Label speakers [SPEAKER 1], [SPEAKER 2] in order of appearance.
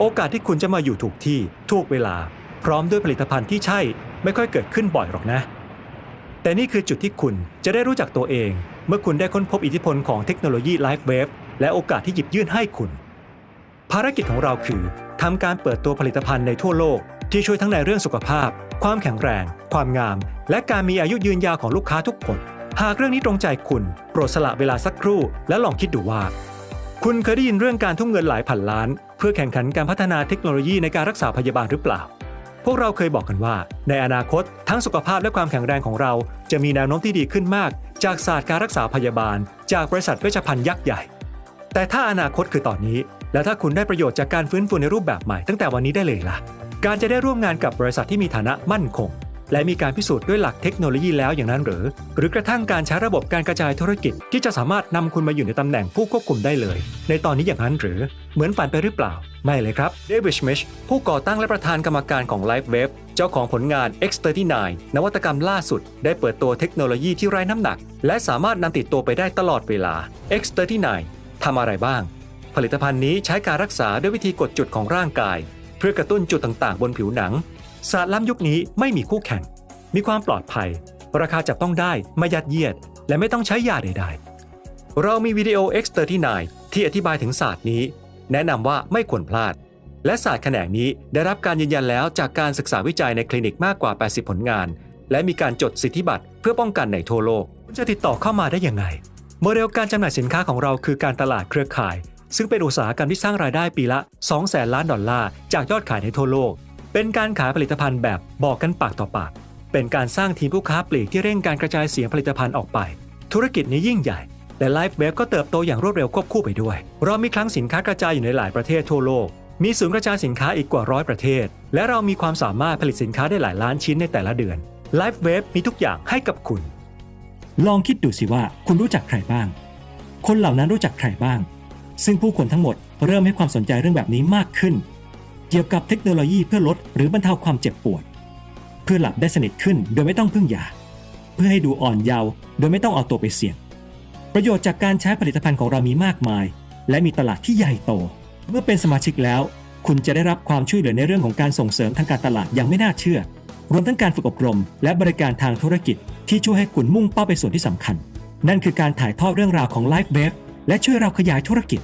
[SPEAKER 1] โอกาสที่คุณจะมาอยู่ถูกที่ถูกเวลา พร้อมด้วยผลิตภัณฑ์ที่ใช่ไม่ค่อยเกิดขึ้นบ่อยหรอกนะ แต่นี่คือจุดที่คุณจะได้รู้จักตัวเอง เมื่อคุณได้ค้นพบอิทธิพลของเทคโนโลยีไลฟ์เวฟและโอกาสที่หยิบยื่นให้คุณ ภารกิจของเราคือทำการเปิดตัวผลิตภัณฑ์ในทั่วโลก ที่ช่วยทั้งในเรื่องสุขภาพ ความแข็งแรง ความงาม และการมีอายุยืนยาวของลูกค้าทุกคน หากเรื่องนี้ตรงใจคุณโปรดสละเวลาสักครู่ และลองคิดดูว่า คุณเคยได้ยินเรื่องการทุ่มเงินหลายพันล้าน เพื่อแข่งขันการพัฒนาเทคโนโลยีในการรักษาพยาบาลหรือเปล่า พวกเราเคยบอกกันว่า ในอนาคต ทั้งสุขภาพและความแข็งแรงของเรา จะมีแนวโน้มที่ดีขึ้นมาก จากศาสตร์การรักษาพยาบาล จากบริษัทเวชภัณฑ์ยักษ์ใหญ่ แต่ถ้าอนาคตคือตอนนี้ แล้วถ้าคุณได้ประโยชน์จากการฟื้นฟูในรูปแบบใหม่ตั้งแต่วันนี้ได้เลยล่ะ การจะได้ร่วมงานกับบริษัทที่มีฐานะมั่นคง และมีการพิสูจน์ด้วยหลักเทคโนโลยีแล้วอย่างนั้นหรือ หรือกระทั่งการใช้ระบบการกระจายธุรกิจ ที่จะสามารถนำคุณมาอยู่ในตำแหน่งผู้ควบคุมได้เลย ในตอนนี้อย่างนั้นหรือ เหมือนฝันไปหรือเปล่า ไม่เลยครับเดวิดชมิชผู้ก่อตั้งและประธานกรรมการของ LifeWave เจ้าของผลงาน X39 นวัตกรรมล่าสุด ได้เปิดตัวเทคโนโลยีที่ไร้น้ำหนัก และสามารถนำติดตัวไปได้ตลอดเวลา X39 ทำอะไรบ้าง ผลิตภัณฑ์นี้ใช้การรักษาด้วยวิธีกดจุดของร่างกาย เพื่อกระตุ้นจุดต่างๆ บนผิวหนัง ศาสตร์ล้ำยุคนี้ไม่มีคู่แข่ง มีความปลอดภัย ราคาจับต้องได้ไม่ยัดเยียด และไม่ต้องใช้ยาใดๆ เรามีวิดีโอ X39 ที่อธิบายถึงศาสตร์นี้ แนะนำว่าไม่ควรพลาด และศาสตร์แขนงนี้ได้รับการยืนยันแล้วจากการศึกษาวิจัยในคลินิกมากกว่า 80 ผลงาน และมีการจดสิทธิบัตรเพื่อป้องกันในทั่วโลกคุณจะติดต่อเข้ามาได้ยังไงโมเดลการจำหน่ายสินค้าของเราคือการตลาดเครือข่าย ซึ่งเป็นอุตสาหกรรมที่สร้างรายได้ปีละ2แสนล้านดอลลาร์จากยอดขายในทั่วโลก เป็นการขายผลิตภัณฑ์แบบบอกกันปากต่อปาก เป็นการสร้างทีมผู้ค้าปลีกที่เร่งการกระจายเสียงผลิตภัณฑ์ออกไป ธุรกิจนี้ยิ่งใหญ่ และไลฟ์เวฟก็เติบโตอย่างรวดเร็วควบคู่ไปด้วย เรามีคลังสินค้ากระจายอยู่ในหลายประเทศทั่วโลก มีศูนย์กระจายสินค้าอีกกว่าร้อยประเทศ และเรามีความสามารถผลิตสินค้าได้หลายล้านชิ้นในแต่ละเดือนไลฟ์เวฟมีทุกอย่างให้กับคุณ
[SPEAKER 2] ลองคิดดูสิว่าคุณรู้จักใครบ้าง คนเหล่านั้นรู้จักใครบ้าง ซึ่งผู้คนทั้งหมดเริ่มให้ความสนใจเรื่องแบบนี้มากขึ้น เกี่ยวกับเทคโนโลยีเพื่อลดหรือบรรเทาความเจ็บปวด เพื่อหลับได้สนิทขึ้นโดยไม่ต้องพึ่งยา เพื่อให้ดูอ่อนเยาว์โดยไม่ต้องเอาตัวไปเสี่ยง ประโยชน์จากการใช้ผลิตภัณฑ์ของเรามีมากมาย และมีตลาดที่ใหญ่โต เมื่อเป็นสมาชิกแล้ว คุณจะได้รับความช่วยเหลือในเรื่องของการส่งเสริมทางการตลาดอย่างไม่น่าเชื่อ รวมทั้งการฝึกอบรม และบริการทางธุรกิจ ที่ช่วยให้คุณมุ่งเป้าไปส่วนที่สำคัญ นั่นคือการถ่ายทอดเรื่องราวของ Life w a v และช่วยเราขยายธุรกิจ